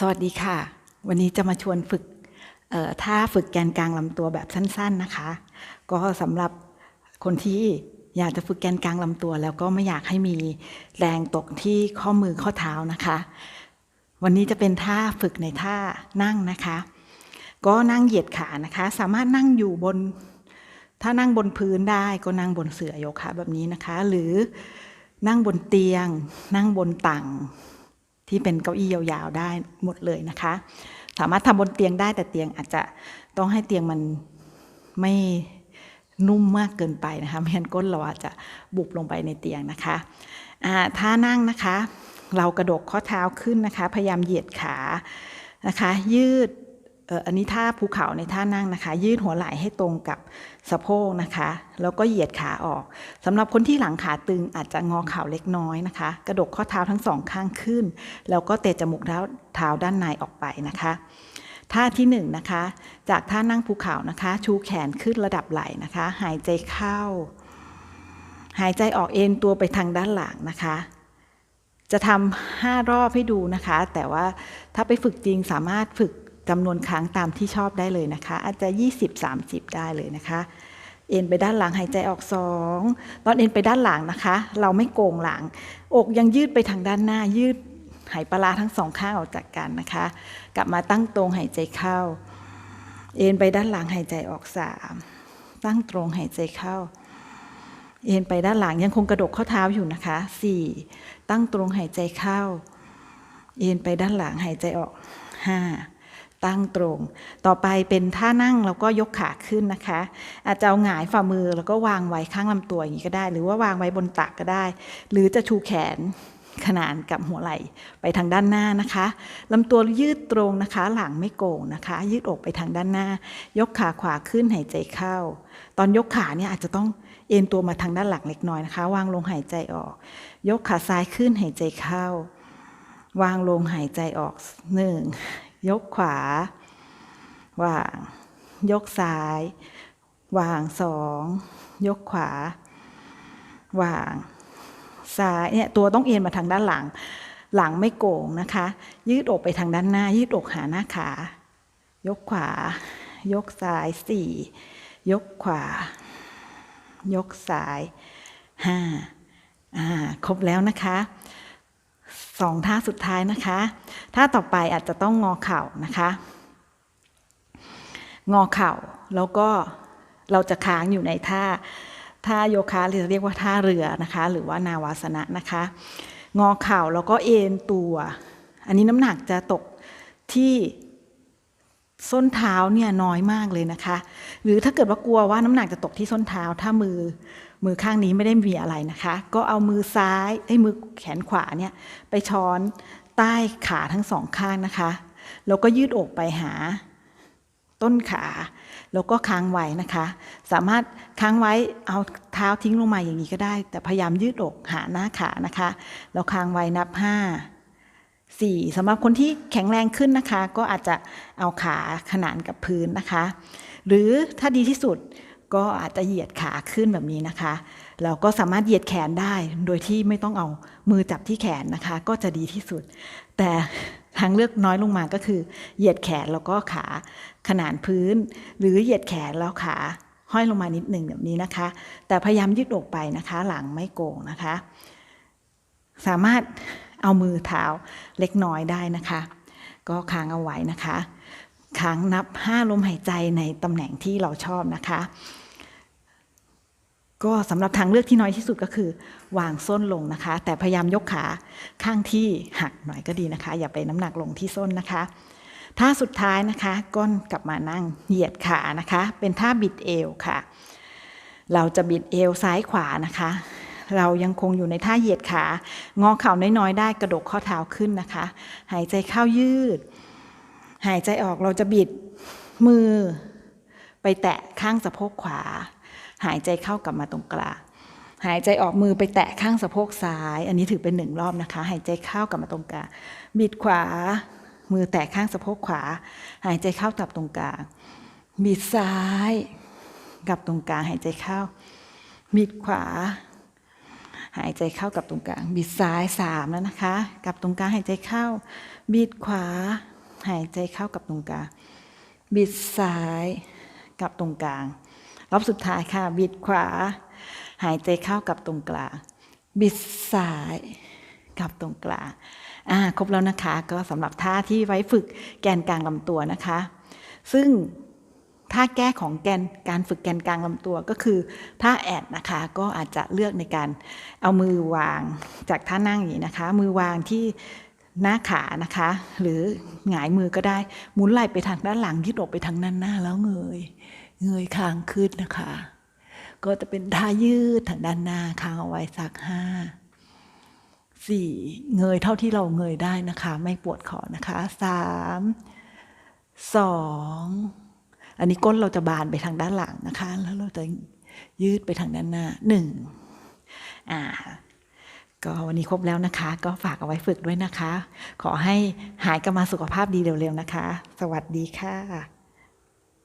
สวัสดีค่ะ วันนี้จะมาชวนฝึกท่าฝึกแกนกลางลำตัวแบบสั้น ๆนะคะ ก็สำหรับคนที่อยากจะฝึกแกนกลางลำตัว แล้วก็ไม่อยากให้มีแรงตกที่ข้อมือข้อเท้านะคะ วันนี้จะเป็นท่าฝึกในท่านั่งนะคะ ก็นั่งเหยียดขานะคะ สามารถนั่งอยู่บน ถ้านั่งบนพื้นได้ก็นั่งบนเสื่อโยคะแบบนี้นะคะ หรือนั่งบนเตียง นั่งบนตัง ที่เป็นเก้าอี้ยาวๆได้หมดเลยนะคะ สามารถทำบนเตียงได้แต่เตียงอาจจะต้องให้เตียงมันไม่นุ่มมากเกินไปนะคะไม่งั้นก้นเราอาจจะบุบลงไปในเตียงนะคะท่าถ้านั่งนะคะ เรากระดกข้อเท้าขึ้นนะคะ พยายามเหยียดขานะคะ ยืด อันนี้ท่าภูเขาในท่านั่งนะคะ ยืดหัวไหล่ให้ตรงกับสะโพกนะคะ แล้วก็เหยียดขาออกสำหรับคนที่หลังขาตึงอาจจะงอเข่าเล็กน้อยนะคะ กระดกข้อเท้าทั้งสองข้างขึ้น แล้วก็เตะจมูกเท้าเท้าด้านในออกไปนะคะท่าที่หนึ่งนะคะ จากท่านั่งภูเขานะคะ ชูแขนขึ้นระดับไหล่นะคะ หายใจเข้า หายใจออกเอ็นตัวไปทางด้านหลังนะคะ จะทำห้ารอบให้ดูนะคะ แต่ว่าถ้าไปฝึกจริงสามารถฝึก จำนวนครั้งตามที่ชอบได้เลยนะคะ อาจจะ 20-30 ได้เลยนะคะเอ็นไปด้านหลังหายใจออกสองตอนเอ็นไปด้านหลังนะคะ เราไม่โกงหลัง อกยังยืดไปทางด้านหน้ายืดไหปลาทั้งสองข้างออกจากกันนะคะ กลับมาตั้งตรงหายใจเข้า เอ็นไปด้านหลังหายใจออกสามตั้งตรงหายใจเข้า เอ็นไปด้านหลังยังคงกระดกข้อเท้าอยู่นะคะสี่ตั้งตรงหายใจเข้า เอ็นไปด้านหลังหายใจออกห้า ตั้งตรง ต่อไปเป็นท่านั่งแล้วก็ยกขาขึ้นนะคะ อาจจะเอาหงายฝ่ามือแล้วก็วางไว้ข้างลำตัวอย่างนี้ก็ได้ หรือว่าวางไว้บนตักก็ได้ หรือจะชูแขนขนานกับหัวไหล่ไปทางด้านหน้านะคะลำตัวยืดตรงนะคะ หลังไม่โก่งนะคะ ยืดอกไปทางด้านหน้า ยกขาขวาขึ้นหายใจเข้า ตอนยกขาเนี่ยอาจจะต้องเอ็นตัวมาทางด้านหลังเล็กน้อยนะคะ วางลงหายใจออก ยกขาซ้ายขึ้นหายใจเข้า วางลงหายใจออกหนึ่ง ยกขวาวาง ยกซ้าย วางสองยกขวา วางซ้ายเนี่ยตัวต้องเอ็นมาทางด้านหลัง หลังไม่โก่งนะคะ ยืดอกไปทางด้านหน้า ยืดอกหาหน้าขา ยกขวา ยกซ้ายสี่ยกขวา ยกซ้ายห้าอ่าครบแล้วนะคะ สองท่าสุดท้ายนะคะท่าต่อไปอาจจะต้องงอเข่านะคะ งอเข่าแล้วก็เราจะค้างอยู่ในท่าท่าโยคะหรือเรียกว่าท่าเรือนะคะ หรือว่านาวาสนะนะคะ งอเข่าแล้วก็เอ็นตัว อันนี้น้ำหนักจะตกที่ ส้นเท้าเนี่ยน้อยมากเลยนะคะ หรือถ้าเกิดว่ากลัวว่าน้ำหนักจะตกที่ส้นเท้า ถ้ามือมือข้างนี้ไม่ได้มีอะไรนะคะ ก็เอามือซ้ายไอ้มือแขนขวาเนี่ยไปช้อนใต้ขาทั้งสองข้างนะคะ แล้วก็ยืดอกไปหาต้นขา แล้วก็ค้างไว้นะคะ สามารถค้างไว้เอาเท้าทิ้งลงมาอย่างนี้ก็ได้ แต่พยายามยืดอกหาหน้าขานะคะ แล้วค้างไว้นับห้า สี่สำหรับคนที่แข็งแรงขึ้นนะคะ ก็อาจจะเอาขาขนานกับพื้นนะคะ หรือถ้าดีที่สุดก็อาจจะเหยียดขาขึ้นแบบนี้นะคะเราก็สามารถเหยียดแขนได้โดยที่ไม่ต้องเอามือจับที่แขนนะคะ ก็จะดีที่สุด แต่ทางเลือกน้อยลงมาก็คือ เหยียดแขนแล้วก็ขาขนานพื้น หรือเหยียดแขนแล้วขาห้อยลงมานิดหนึ่งแบบนี้นะคะ แต่พยายามยืดอกไปนะคะ หลังไม่โกงนะคะ สามารถ เอามือเท้าเล็กน้อยได้นะคะ ก็ค้างเอาไว้นะคะค้างนับห้าลมหายใจในตำแหน่งที่เราชอบนะคะ ก็สำหรับทางเลือกที่น้อยที่สุดก็คือ วางส้นลงนะคะ แต่พยายามยกขาข้างที่หักหน่อยก็ดีนะคะ อย่าไปน้ำหนักลงที่ส้นนะคะท่าสุดท้ายนะคะ ก้นกลับมานั่งเหยียดขานะคะ เป็นท่าบิดเอวค่ะ เราจะบิดเอวซ้ายขวานะคะ เรายังคงอยู่ในท่าเหยียดขางอเข่าน้อยๆ ได้กระดกข้อเท้าขึ้นนะคะ หายใจเข้ายืด หายใจออกเราจะบิดมือ ไปแตะข้างสะโพกขวา หายใจเข้ากลับมาตรงกลางหายใจออกมือไปแตะข้างสะโพกซ้าย อันนี้ถือเป็นหนึ่งรอบนะคะ หายใจเข้ากลับมาตรงกลางบิดขวา มือแตะข้างสะโพกขวา หายใจเข้ากลับตรงกลางบิดซ้ายกลับตรงกลางหายใจเข้าบิดขวา หายใจเข้ากับตรงกลาง บิดซ้ายสามแล้วนะคะ กับตรงกลางหายใจเข้า บิดขวา หายใจเข้ากับตรงกลาง บิดซ้ายกับตรงกลาง รอบสุดท้ายค่ะ บิดขวา หายใจเข้ากับตรงกลาง บิดซ้ายกับตรงกลาง อ่า ครบแล้วนะคะ ก็สำหรับท่าที่ไว้ฝึกแกนกลางลำตัวนะคะ ซึ่ง ท่าแก้ของแกนการฝึกแกนกลางลำตัวก็คือท่าแอดนะคะก็อาจจะเลือกในการเอามือวางจากท่านั่งอย่างนี้นะคะ มือวางที่หน้าขานะคะ หรือหงายมือก็ได้หมุนไหล่ไปทางด้านหลังยืดอกไปทางด้านหน้าแล้วเงย เงยคางขึ้นนะคะ ก็จะเป็นท่ายืดทางด้านหน้าค้างเอาไว้สักห้าสี่เงยเท่าที่เราเงยได้นะคะ ไม่ปวดคอนะคะสามสอง อันนี้ก้นเราจะบานไปทางด้านหลังนะคะ แล้วเราจะยืดไปทางด้านหน้าหนึ่งอ่าก็วันนี้ครบแล้วนะคะ ก็ฝากเอาไว้ฝึกด้วยนะคะ ขอให้หายกลับมาสุขภาพดีเร็วๆนะคะ สวัสดีค่ะ